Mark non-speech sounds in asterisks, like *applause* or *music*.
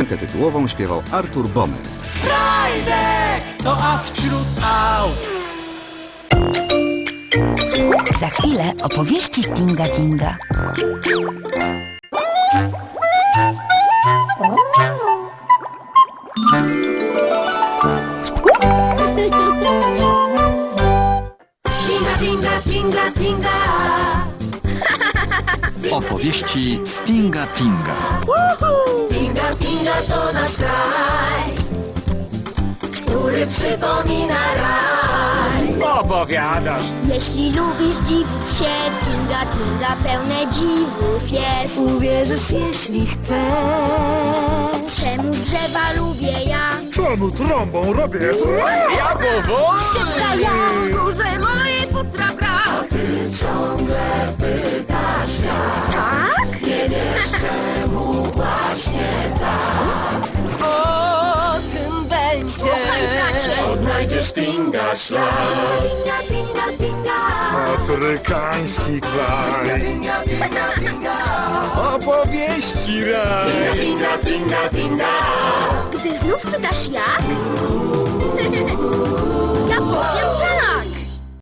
Piosenkę tytułową śpiewał Artur Bomer. Frajdek to as wśród aut. Za chwilę opowieści Stinga Tinga. Tinga, tinga, tinga, tinga. Opowieści Stinga Tinga. Tinga, tinga to nasz kraj, który przypomina raj. Opowiadasz. Jeśli lubisz dziwić się, tinga tinga pełne dziwów jest. Uwierzysz, jeśli chcesz. Czemu drzewa lubię ja? Czemu trąbą robię? Ja powoli. Szybka ja. znajdziesz tinga ślad. Afrykański kraj. Opowieści raj. Tinga, tinga, tinga, tinga. Gdy znów pytasz jak? *laughs*